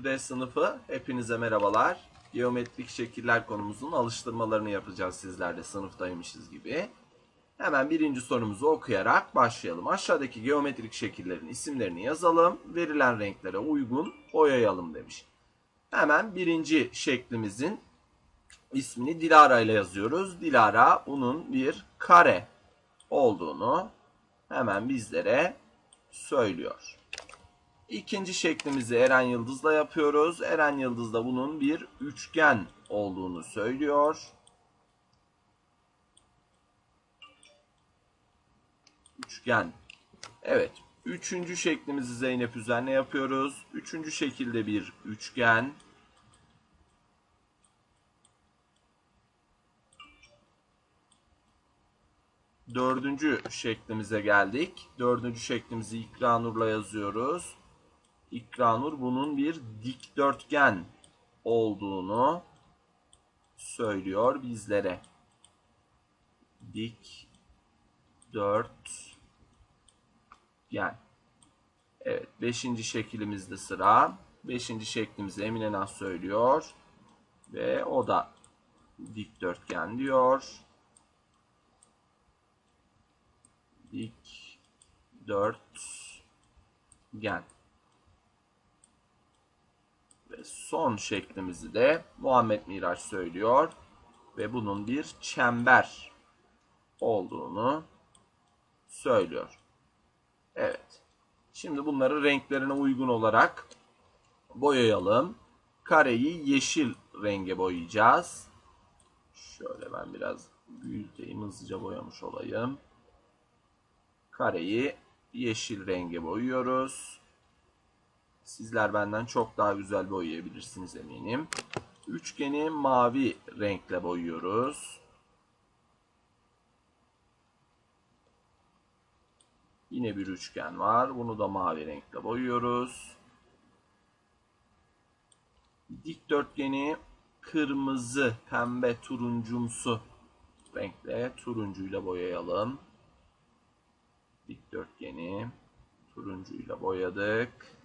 1D sınıfı hepinize merhabalar. Geometrik şekiller konumuzun alıştırmalarını yapacağız sizlerle sınıftaymışız gibi. Hemen birinci sorumuzu okuyarak başlayalım. Aşağıdaki geometrik şekillerin isimlerini yazalım. Verilen renklere uygun boyayalım demiş. Hemen birinci şeklimizin ismini Dilara ile yazıyoruz. Dilara bunun bir kare olduğunu hemen bizlere söylüyor. İkinci şeklimizi Eren Yıldız'la yapıyoruz. Eren Yıldız da bunun bir üçgen olduğunu söylüyor. Üçgen. Evet. Üçüncü şeklimizi Zeynep Üzen'le yapıyoruz. Üçüncü şekilde bir üçgen. Dördüncü şeklimize geldik. Dördüncü şeklimizi İkranur'la yazıyoruz. İkranur bunun bir dikdörtgen olduğunu söylüyor bizlere. Dik dörtgen. Evet, beşinci şeklimizde sıra. Beşinci şeklimizi Emine Naz söylüyor. Ve o da dikdörtgen diyor. Dik dörtgen. Ve son şeklimizi de Muhammed Miraç söylüyor. Ve bunun bir çember olduğunu söylüyor. Evet. Şimdi bunları renklerine uygun olarak boyayalım. Kareyi yeşil renge boyayacağız. Şöyle ben biraz büyüteyim hızlıca boyamış olayım. Kareyi yeşil renge boyuyoruz. Sizler benden çok daha güzel boyayabilirsiniz eminim. Üçgeni mavi renkle boyuyoruz. Yine bir üçgen var. Bunu da mavi renkle boyuyoruz. Dikdörtgeni kırmızı, pembe, turuncumsu renkle turuncuyla boyayalım. Dikdörtgeni turuncuyla boyadık.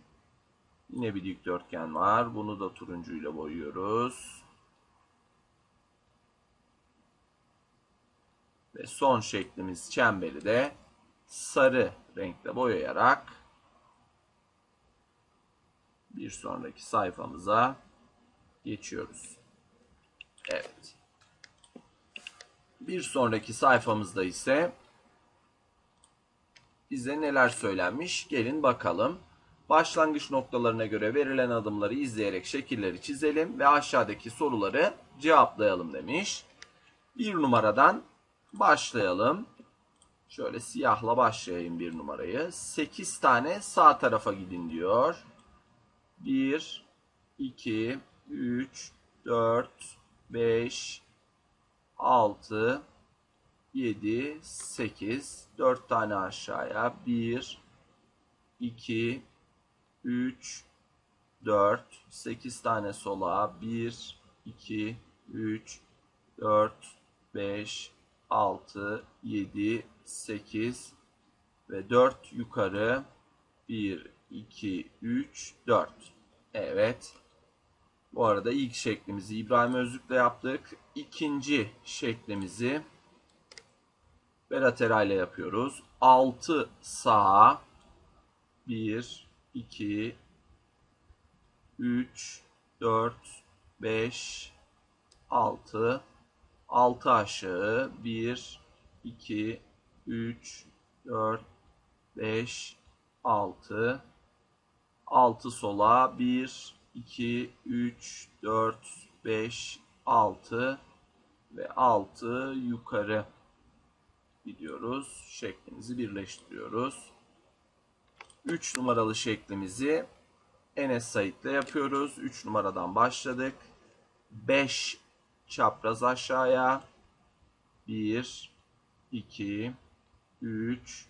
Yine bir dikdörtgen var. Bunu da turuncuyla boyuyoruz. Ve son şeklimiz çemberi de sarı renkle boyayarak bir sonraki sayfamıza geçiyoruz. Evet. Bir sonraki sayfamızda ise bize neler söylenmiş gelin bakalım. Başlangıç noktalarına göre verilen adımları izleyerek şekilleri çizelim ve aşağıdaki soruları cevaplayalım demiş. Bir numaradan başlayalım. Şöyle siyahla başlayayım bir numarayı. 8 tane sağ tarafa gidin diyor. 1, 2, 3, 4, 5, 6, 7, 8. 4 tane aşağıya. 1, 2, 3, 4, 8 tane sola. 1, 2, 3, 4, 5, 6, 7, 8 ve 4 yukarı. 1, 2, 3, 4. Evet. Bu arada ilk şeklimizi İbrahim Özlük'le yaptık. İkinci şeklimizi Berat Eray ile yapıyoruz. 6 sağa 1, 2, 3, 4, 5, 6, 6 aşağı 1, 2, 3, 4, 5, 6, 6 sola 1, 2, 3, 4, 5, 6 ve 6 yukarı gidiyoruz. Şeklimizi birleştiriyoruz. 3 numaralı şeklimizi Enes Sait'le yapıyoruz. 3 numaradan başladık. 5 çapraz aşağıya. 1, 2, 3,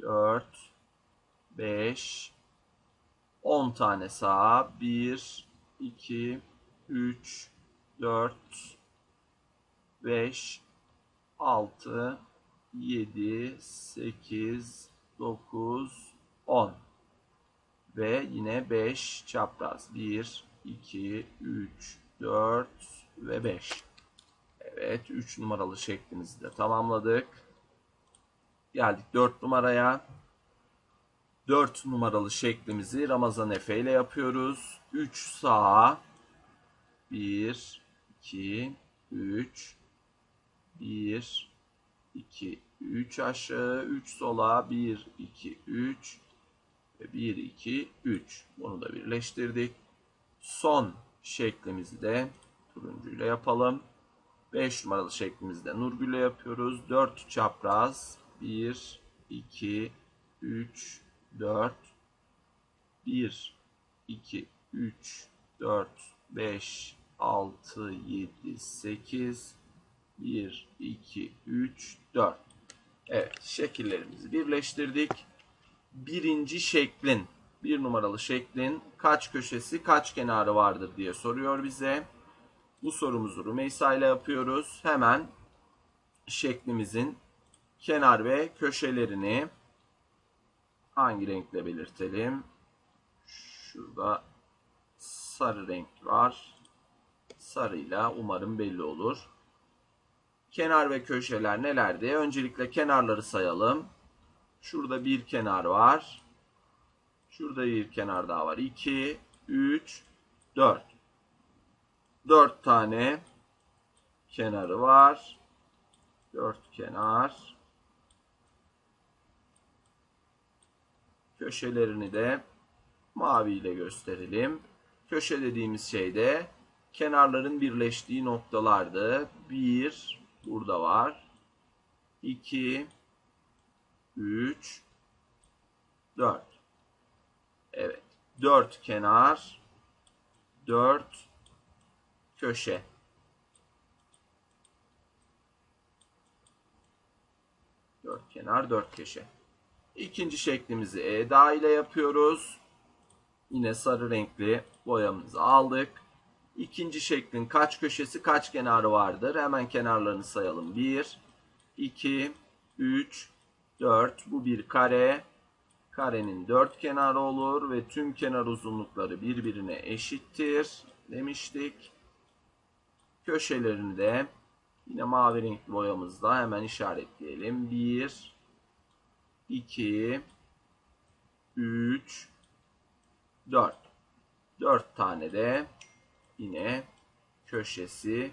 4, 5, 10 tane sağa. 1, 2, 3, 4, 5, 6, 7, 8, 9, 10. Ve yine 5 çapraz. 1, 2, 3, 4 ve 5. Evet 3 numaralı şeklimizi de tamamladık. Geldik 4 numaraya. 4 numaralı şeklimizi Ramazan Efe ile yapıyoruz. 3 sağa. 1, 2, 3, 1, 2, 3 aşağı, 3 sola, 1, 2, 3 ve 1, 2, 3. Bunu da birleştirdik. Son şeklimizi de turuncuyla yapalım. 5 numaralı şeklimizi de Nurgül'le yapıyoruz. 4 çapraz. 1, 2, 3, 4. 1, 2, 3, 4, 5, 6, 7, 8. 1, 2, 3, 4. Evet şekillerimizi birleştirdik. Birinci şeklin, bir numaralı şeklin kaç köşesi kaç kenarı vardır diye soruyor bize. Bu sorumuzu Rümeysa ile yapıyoruz. Hemen şeklimizin kenar ve köşelerini hangi renkle belirtelim? Şurada sarı renk var. Sarıyla umarım belli olur. Kenar ve köşeler nelerdi? Öncelikle kenarları sayalım. Şurada bir kenar var. Şurada bir kenar daha var. 2, 3, 4. 4 tane kenarı var. 4 kenar. Köşelerini de mavi ile gösterelim. Köşe dediğimiz şey de kenarların birleştiği noktalardı. 1 burada var. 2 3 4 Evet. 4 kenar 4 köşe. Dört kenar, dört köşe. İkinci şeklimizi Eda ile yapıyoruz. Yine sarı renkli boyamızı aldık. İkinci şeklin kaç köşesi kaç kenarı vardır? Hemen kenarlarını sayalım. 1, 2, 3, 4. Bu bir kare. Karenin dört kenarı olur ve tüm kenar uzunlukları birbirine eşittir demiştik. Köşelerini de yine mavi renkli boyamızla hemen işaretleyelim. 1, 2, 3, 4. 4 tane de yine köşesi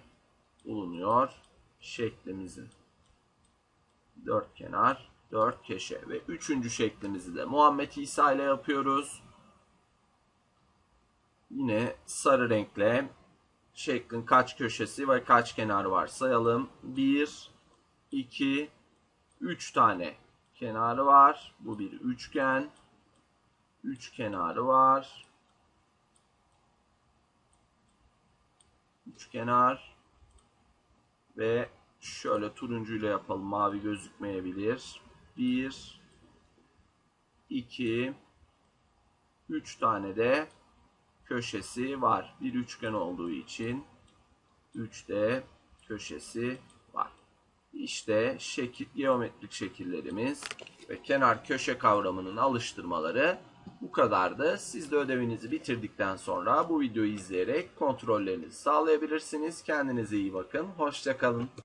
bulunuyor şeklimizin. Dört kenar, dört köşe ve üçüncü şeklimizi de Muhammed İsa ile yapıyoruz. Yine sarı renkle şeklin kaç köşesi ve kaç kenarı var sayalım. 1, 2, 3 tane kenarı var. Bu bir üçgen. Üç kenarı var. Üç kenar ve şöyle turuncuyla yapalım. Mavi gözükmeyebilir. 1 2 3 tane de köşesi var. Bir üçgen olduğu için 3 de köşesi var. İşte şekil, geometrik şekillerimiz ve kenar köşe kavramının alıştırmaları bu kadardı. Siz de ödevinizi bitirdikten sonra bu videoyu izleyerek kontrollerinizi sağlayabilirsiniz. Kendinize iyi bakın. Hoşçakalın.